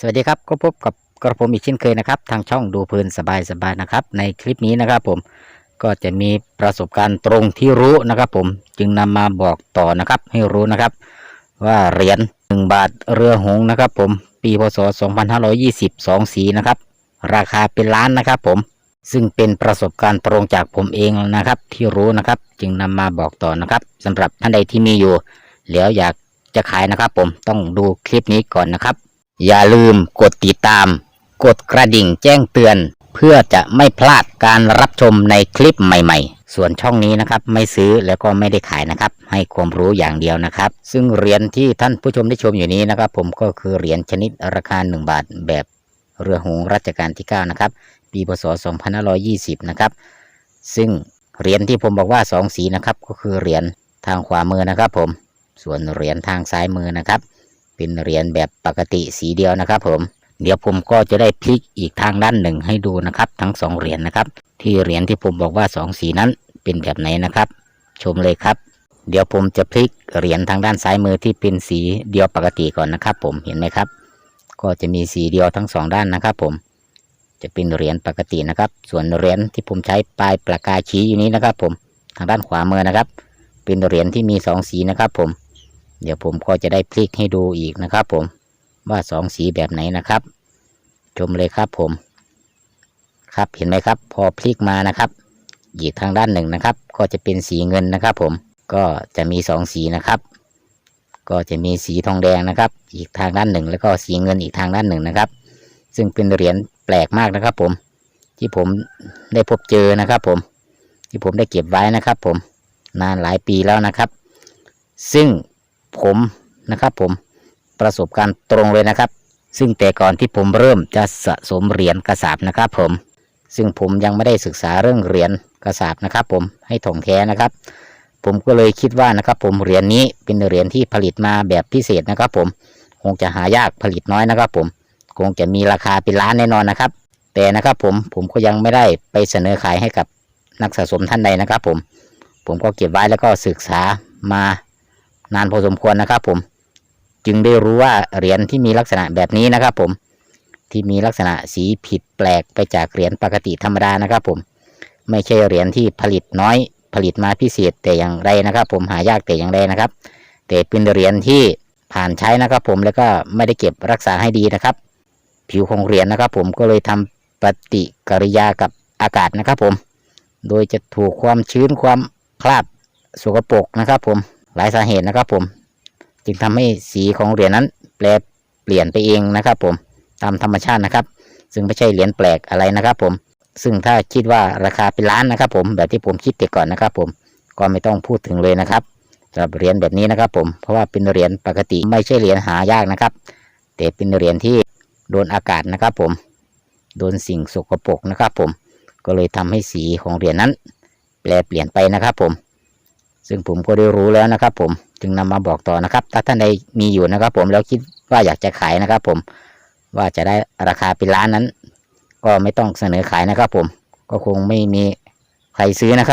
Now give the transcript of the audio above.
สวัสดีครับก็พบกับกระผมอีกเช่นเคยนะครับ ทางช่องดูเพลินสบายสบายนะครับ ในคลิปนี้นะครับผมก็จะมีประสบการณ์ตรงที่รู้นะครับ ผมจึงนำมาบอกต่อนะครับ ให้รู้นะครับ ว่าเหรียญหนึ่งบาทเรือหงนะครับ ผมปีพศ 2520 2สีนะครับ ราคาเป็นล้านนะครับ ผมซึ่งเป็นประสบการณ์ตรงจากผมเองนะครับ ที่รู้นะครับ จึงนำมาบอกต่อนะครับสำหรับท่านใดที่มีอยู่แล้วอยากจะขายนะครับ ผมต้องดูคลิปนี้ก่อนนะครับ อย่าลืมกดติดตาม กดกระดิ่งแจ้งเตือน เพื่อจะไม่พลาดการรับชมในคลิปใหม่ๆ ส่วนช่องนี้นะครับไม่ซื้อแล้วก็ไม่ได้ขายนะครับ ให้ความรู้อย่างเดียวนะครับ ซึ่งเหรียญที่ท่านผู้ชมได้ชมอยู่นี้นะครับ ผมก็คือเหรียญชนิดราคา 1 บาท แบบเรือหงส์รัชกาลที่9นะครับปีพศ2520นะครับซึ่งเหรียญที่ผมบอกว่า 2 สีนะครับก็คือเหรียญทางขวามือนะครับ ผมส่วนเหรียญทางซ้ายมือนะครับ เป็นเหรียญแบบปกติสีเดียวนะครับ ผม เดี๋ยวผมก็จะได้พลิกอีกทางด้านหนึ่งให้ดูนะครับ ทั้งสองเหรียญนะครับ ที่เหรียญที่ผมบอกว่าสองสีนั้นเป็นแบบไหนนะครับ ชมเลยครับ เดี๋ยวผมจะพลิกเหรียญทางด้านซ้ายมือที่เป็นสีเดียวปกติก่อนนะครับ ผมเห็นไหมครับ ก็จะมีสีเดียวทั้งสองด้านนะครับ ผมจะเป็นเหรียญปกตินะครับ ส่วนเหรียญที่ผมใช้ปลายปากกาชี้อยู่นี้นะครับ ผมทางด้านขวามือนะครับ เป็นเหรียญที่มีสองสีนะครับ ผม เดี๋ยวผมก็จะได้พลิกให้ดูอีกนะครับผมว่าสองสีแบบไหนนะครับ ชมเลยครับผม ครับเห็นไหมครับ พอพลิกมานะครับ อีกทางด้านหนึ่งนะครับ ก็จะเป็นสีเงินนะครับ ผมก็จะมีสองสีนะครับ ก็จะมีสีทองแดงนะครับ อีกทางด้านหนึ่งแล้วก็สีเงินอีกทางด้านหนึ่งนะครับ ซึ่งเป็นเหรียญแปลกมากนะครับ ผม ที่ผมได้พบเจอนะครับ ผม ที่ผมได้เก็บไว้นะครับ ผมนานหลายปีแล้วนะครับ ซึ่ง ผมนะครับ ผมประสบการณ์ตรงเลยนะครับ ซึ่งแต่ก่อนที่ผมเริ่มจะสะสมเหรียญกระสาบนะครับ ผม ซึ่งผมยังไม่ได้ศึกษาเรื่องเหรียญกระสาบนะครับ ผมให้ถ่องแท้นะครับ ผมก็เลยคิดว่านะครับ ผมเหรียญนี้เป็นเหรียญที่ผลิตมาแบบพิเศษนะครับ ผมคงจะหายากผลิตน้อยนะครับ ผมคงจะมีราคาเป็นล้านแน่นอนนะครับ แต่นะครับผมผมก็ยังไม่ได้ไปเสนอขายให้กับนักสะสมท่านใดนะครับ ผม ผมก็เก็บไว้แล้วก็ศึกษามา นานพอสมควรนะครับ ผม จึงได้รู้ว่าเหรียญที่มีลักษณะแบบนี้นะครับ ผม ที่มีลักษณะสีผิดแปลกไปจากเหรียญปกติธรรมดานะครับ ผม ไม่ใช่เหรียญที่ผลิตน้อยผลิตมาพิเศษแต่อย่างไรนะครับ ผมหายากแต่อย่างใดนะครับ แต่เป็นเหรียญที่ผ่านใช้นะครับ ผมแล้วก็ไม่ได้เก็บรักษาให้ดีนะครับ ผิวของเหรียญนะครับ ผมก็เลยทำปฏิกิริยากับอากาศนะครับ ผม โดยจะถูกความชื้นความคราบสกปรกนะครับ ผม หลายสาเหตุนะครับผมจึงทำให้สีของเหรียญนั้นแปลเปลี่ยนไปเองนะครับผมตามธรรมชาตินะครับ ซึ่งไม่ใช่เหรียญแปลกอะไรนะครับผมซึ่งถ้าคิดว่าราคาเป็นล้านนะครับผมแบบที่ผมคิดแต่ก่อนนะครับผมก็ไม่ต้องพูดถึงเลยนะครับสำหรับเหรียญแบบนี้นะครับผมเพราะว่าเป็นเหรียญปกติไม่ใช่เหรียญหายากนะครับ แต่เป็นเหรียญที่โดนอากาศนะครับผมโดนสิ่งสกปรกนะครับผมก็เลยทำให้สีของเหรียญนั้น แปลเปลี่ยนไปนะครับผม ซึ่งผมก็ได้รู้แล้วนะครับ ผมจึงนำมาบอกต่อนะครับ ถ้าท่านใดมีอยู่นะครับ ผมแล้วคิดว่าอยากจะขายนะครับ ผมว่าจะได้ราคาเป็นล้านนั้น ก็ไม่ต้องเสนอขายนะครับ ผมก็คงไม่มีใครซื้อนะครับ